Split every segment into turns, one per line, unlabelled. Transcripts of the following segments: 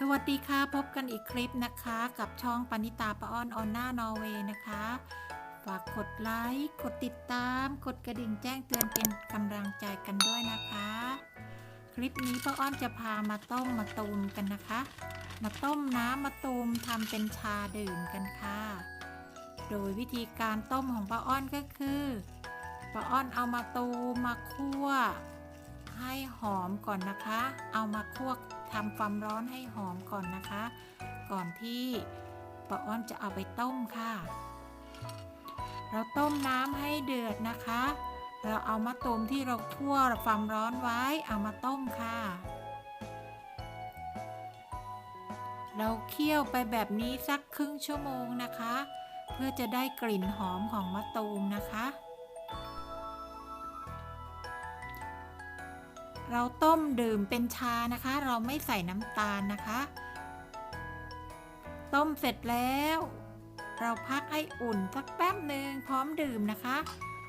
สวัสดีค่ะ พบกันอีกคลิปนะคะ กับช่องปณิตาปะอ้อนออนหน้านอร์เวย์นะคะ ฝากกดไลค์กดติดตาม กดกระดิ่งแจ้งเตือนเป็นกำลังใจกันด้วยนะคะ คลิปนี้ป้าอ้อนจะพามาต้มมาตูมกันนะคะ มาต้มน้ำมาตูมทำเป็นชาดื่มกันค่ะ โดยวิธีการต้มของป้าอ้อนก็คือป้าอ้อนเอามาตูมมาคั่ว ให้หอมก่อนนะคะ เอามาคั่วทำความร้อนให้หอมก่อนนะคะ ก่อนที่ป้าอ้อนจะเอาไปต้มค่ะ เราต้มน้ำให้เดือดนะคะ เราเอามะตูมที่เราคั่วความร้อนไว้เอามาต้มค่ะ เราเคี่ยวไปแบบนี้สักครึ่งชั่วโมงนะคะ เพื่อจะได้กลิ่นหอมของมะตูมนะคะ เราต้มดื่มเป็นชานะคะ เราไม่ใส่น้ำตาลนะคะ ต้มเสร็จแล้ว เราพักให้อุ่นสักแป๊บหนึ่งพร้อมดื่มนะคะ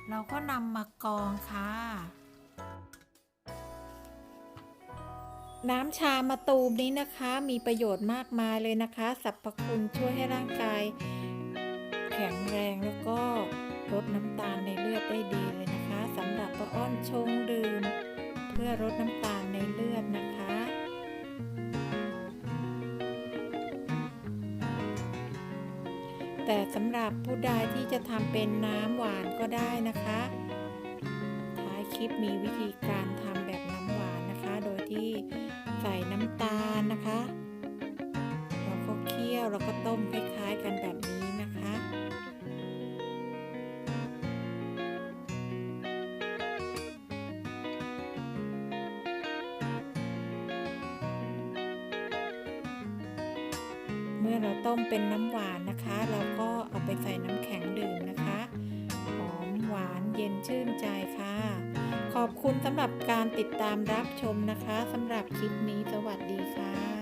เราก็นำมากรองค่ะ น้ำชามะตูมนี้นะคะ มีประโยชน์มากมายเลยนะคะสรรพคุณช่วยให้ร่างกาย แข็งแรงแล้วก็ลดน้ำตาลในเลือดได้ดีเลยนะคะสำหรับป้าอ้อนชงดื่ม ลดน้ำตาลในเลือดนะคะ แต่สำหรับผู้ใดที่จะทำเป็นน้ำหวานก็ได้นะคะ ท้ายคลิปมีวิธีการทำแบบน้ำหวานนะคะ โดยที่ใส่น้ำตาลนะคะ แล้วก็เคี่ยวแล้วก็ต้มคล้ายๆกันแบบ เมื่อเราต้มเป็นน้ำหวานนะคะ เราก็เอาไปใส่น้ำแข็งดื่มนะคะหอมหวานเย็นชื่นใจค่ะ ขอบคุณสำหรับการติดตามรับชมนะคะสำหรับคลิปนี้สวัสดีค่ะ